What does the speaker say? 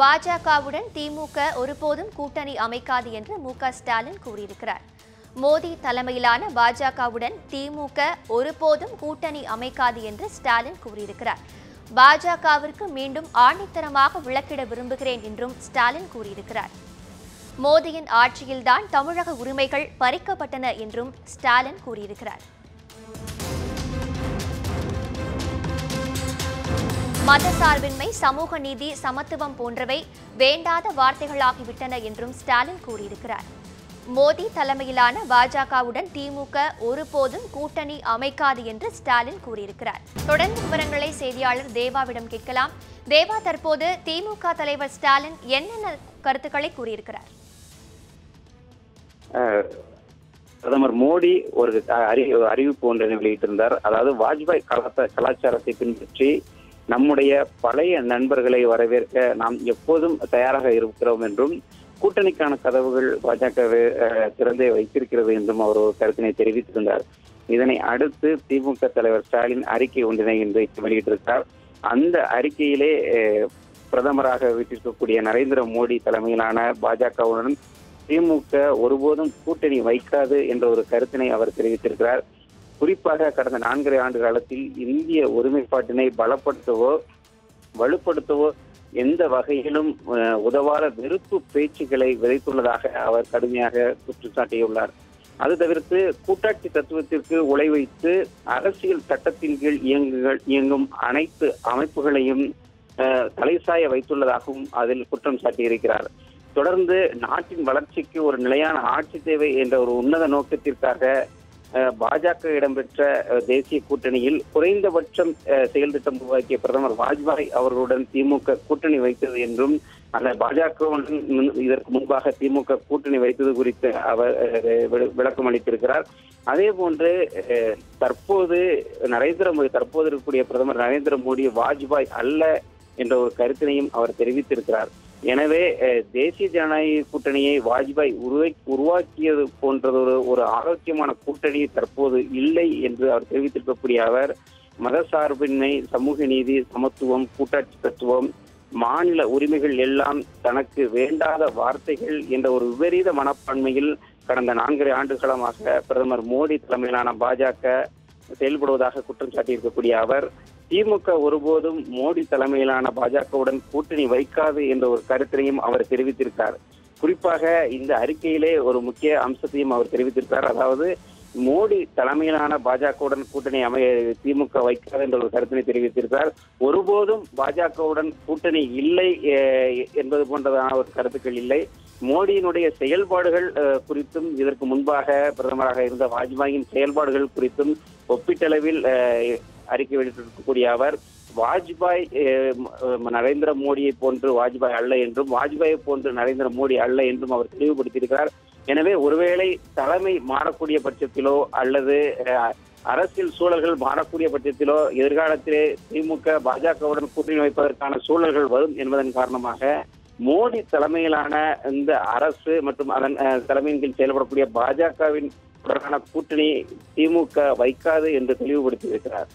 பாஜகவுடன் திமுக ஒருபோதும் கூட்டணி அமைக்காது என்று மு க ஸ்டாலின் கூறியிருக்கிறார். மோடி தலைமையிலான பாஜகவுடன் திமுக ஒருபோதும் கூட்டணி அமைக்காது என்று ஸ்டாலின் கூறியிருக்கிறார். பாஜகவிற்கு மீண்டும் ஆணித்தரமாக விளக்கிட விரும்புகிறேன் என்றும் ஸ்டாலின் கூறியிருக்கிறார். மோடியின் ஆட்சியில்தான் தமிழக உரிமைகள் பறிக்கப்பட்டன என்றும் ஸ்டாலின் கூறியிருக்கிறார். மதசார்பின்மை சமூக நீதி சமத்துவம் போன்றவை வேண்டாத வார்த்தைகளாகிவிட்டன என்றும் ஸ்டாலின் கூறியிருக்கிறார். மோடி தலைமையிலான பாஜகவுடன் திமுக ஒருபோதும் கூட்டணி அமைக்காது என்று ஸ்டாலின் கூறியிருக்கிறார். தொடர்ந்து விவரங்களை செய்தியாளர் தேவாவிடம் கேட்கலாம். தேவா தற்போது திமுக தலைவர் ஸ்டாலின் என்னென்ன கருத்துக்களை கூறியிருக்கிறார்? பிரதமர் மோடி ஒரு அறிவிப்பு ஒன்றை வெளியிட்டிருந்தார். அதாவது வாஜ்பாய் கலாச்சாரத்தை பின்பற்றி நம்முடைய பழைய நண்பர்களை வரவேற்க நாம் எப்போதும் தயாராக இருக்கிறோம் என்றும் கூட்டணிக்கான கதவுகள் பாஜக திறந்தே வைத்திருக்கிறது என்றும் அவர் ஒரு கருத்தினை தெரிவித்திருந்தார். இதனை அடுத்து திமுக தலைவர் ஸ்டாலின் அறிக்கை ஒன்றினை இன்றைக்கு வெளியிட்டிருக்கிறார். அந்த அறிக்கையிலே பிரதமராக வீட்டிருக்கக்கூடிய நரேந்திர மோடி தலைமையிலான பாஜகவுடன் திமுக ஒருபோதும் கூட்டணி வைக்காது என்ற ஒரு கருத்தினை அவர் தெரிவித்திருக்கிறார். குறிப்பாக கடந்த நான்கரை ஆண்டு காலத்தில் இந்திய ஒருமைப்பாட்டினை பலப்படுத்தவோ வலுப்படுத்தவோ எந்த வகையிலும் உதவாத வெறுப்பு பேச்சுக்களை விதைத்துள்ளதாக அவர் கடுமையாக குற்றம் சாட்டியுள்ளார் அது தவிர்த்து கூட்டாட்சி தத்துவத்திற்கு உழை வைத்து அரசியல் சட்டத்தின் கீழ் இயங்குகள் இயங்கும் அனைத்து அமைப்புகளையும் தலைசாய வைத்துள்ளதாகவும் அதில் குற்றம் சாட்டியிருக்கிறார். தொடர்ந்து நாட்டின் வளர்ச்சிக்கு ஒரு நிலையான ஆட்சி தேவை என்ற ஒரு உன்னத நோக்கத்திற்காக பாஜக இடம்பெற்ற தேசிய கூட்டணியில் குறைந்தபட்சம் செயல் திட்டம் உருவாக்கிய பிரதமர் வாஜ்பாய் அவர்களுடன் திமுக கூட்டணி வைத்தது என்றும் அந்த பாஜகவுடன் இதற்கு முன்பாக திமுக கூட்டணி வைத்தது குறித்து அவர் வி- விளக்கம் அளித்திருக்கிறார். அதே போன்று தற்போது நரேந்திர மோடி தற்போது இருக்கக்கூடிய பிரதமர் நரேந்திர மோடி வாஜ்பாய் அல்ல என்ற ஒரு கருத்தினையும் அவர் தெரிவித்திருக்கிறார். எனவே தேசிய ஜனநாயக கூட்டணியை வாஜ்பாய் உருவை உருவாக்கியது போன்றதொரு ஒரு ஆரோக்கியமான கூட்டணி தற்போது இல்லை என்று அவர் தெரிவித்திருக்கக்கூடிய அவர் மதசார்பின்மை சமூக நீதி சமத்துவம் கூட்டாட்சி தத்துவம் மாநில உரிமைகள் எல்லாம் தனக்கு வேண்டாத வார்த்தைகள் என்ற ஒரு விபரீத மனப்பான்மையில் கடந்த நான்கரை ஆண்டுகளமாக பிரதமர் மோடி தலைமையிலான பாஜக செயல்படுவதாக குற்றம் சாட்டியிருக்கக்கூடிய அவர் திமுக ஒருபோதும் மோடி தலைமையிலான பாஜகவுடன் கூட்டணி வைக்காது என்ற ஒரு கருத்தினையும் அவர் தெரிவித்திருக்கார். குறிப்பாக இந்த அறிக்கையிலே ஒரு முக்கிய அம்சத்தையும் அவர் தெரிவித்திருக்கார். அதாவது மோடி தலைமையிலான பாஜகவுடன் கூட்டணி அமைய திமுக வைக்காது என்ற ஒரு கருத்தினை தெரிவித்திருக்கிறார் ஒருபோதும் பாஜகவுடன் கூட்டணி இல்லை என்பது போன்றதான ஒரு கருத்துக்கள் இல்லை. மோடியினுடைய செயல்பாடுகள் குறித்தும் இதற்கு முன்பாக பிரதமராக இருந்த வாஜ்பாயின் செயல்பாடுகள் குறித்தும் ஒப்பீட்டளவில் அறிக்கை வெளியிட்டிருக்கக்கூடிய அவர் வாஜ்பாய் நரேந்திர மோடியை போன்று வாஜ்பாய் அல்ல என்றும் வாஜ்பாயை போன்று நரேந்திர மோடி அல்ல என்றும் அவர் தெளிவுபடுத்தியிருக்கிறார். எனவே ஒருவேளை தலைமை மாறக்கூடிய பட்சத்திலோ அல்லது அரசியல் சூழல்கள் மாறக்கூடிய பட்சத்திலோ எதிர்காலத்திலே திமுக பாஜகவுடன் கூட்டணி வைப்பதற்கான சூழல்கள் வரும் என்பதன் காரணமாக மோடி தலைமையிலான இந்த அரசு மற்றும் அதன் தலைமையின் கீழ் செயல்படக்கூடிய பாஜகவின் உடனான கூட்டணி திமுக வைக்காது என்று தெளிவுபடுத்தியிருக்கிறார்.